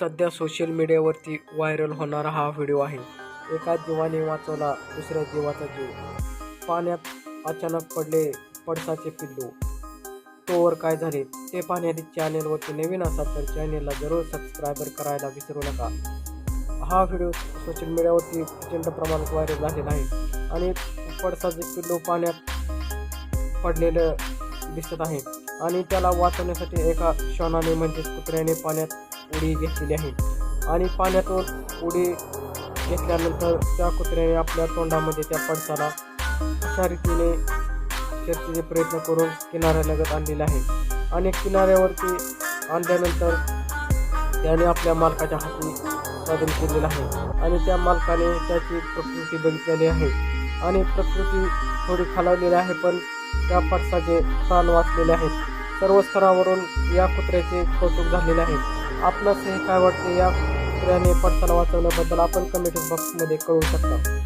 सध्या सोशल मीडियावरती व्हायरल होणारा हा व्हिडिओ आहे. एका जीवाने वाचवला दुसऱ्या जीवाचा जीव. पाण्यात अचानक पडले पडसाचे पिल्लू. तोवर काय झाले? ते पाहण्याआधी चॅनेलवरती नवीन असाल तर चॅनेलला जरूर सबस्क्रायबर करायला विसरू नका. हा व्हिडिओ सोशल मीडियावरती प्रचंड प्रमाणात व्हायरल झालेला आहे. आणि पडसाचे पिल्लू पाण्यात पडलेलं दिसत आहे. आणि त्याला वाचवण्यासाठी एका क्षणाने म्हणजेच कुत्र्याने पाण्यात उडी घेतलेली आहे. आणि पाण्यातून उडी घेतल्यानंतर त्या कुत्र्याने आपल्या तोंडामध्ये त्या पडसाला अशा रीतीने शेतीचे प्रयत्न करून किनाऱ्यालगत आणलेला आहे. आणि किनाऱ्यावरती आणल्यानंतर त्याने आपल्या मालकाच्या हाती सादर केलेलं आहे. आणि त्या मालकाने त्याची प्रकृती बघितलेली आहे. आणि प्रकृती थोडी खालावलेली आहे पण त्या पडसाचे स्थान वाचलेले आहेत. सर्व स्तरावरून या कुत्र्याचे कौतुक झालेले आहे. आपणास हे काय वाटते या कुत्र्याने पडसाला वाचवल्याबद्दल आपण कमेंट बॉक्समध्ये कळवू शकता.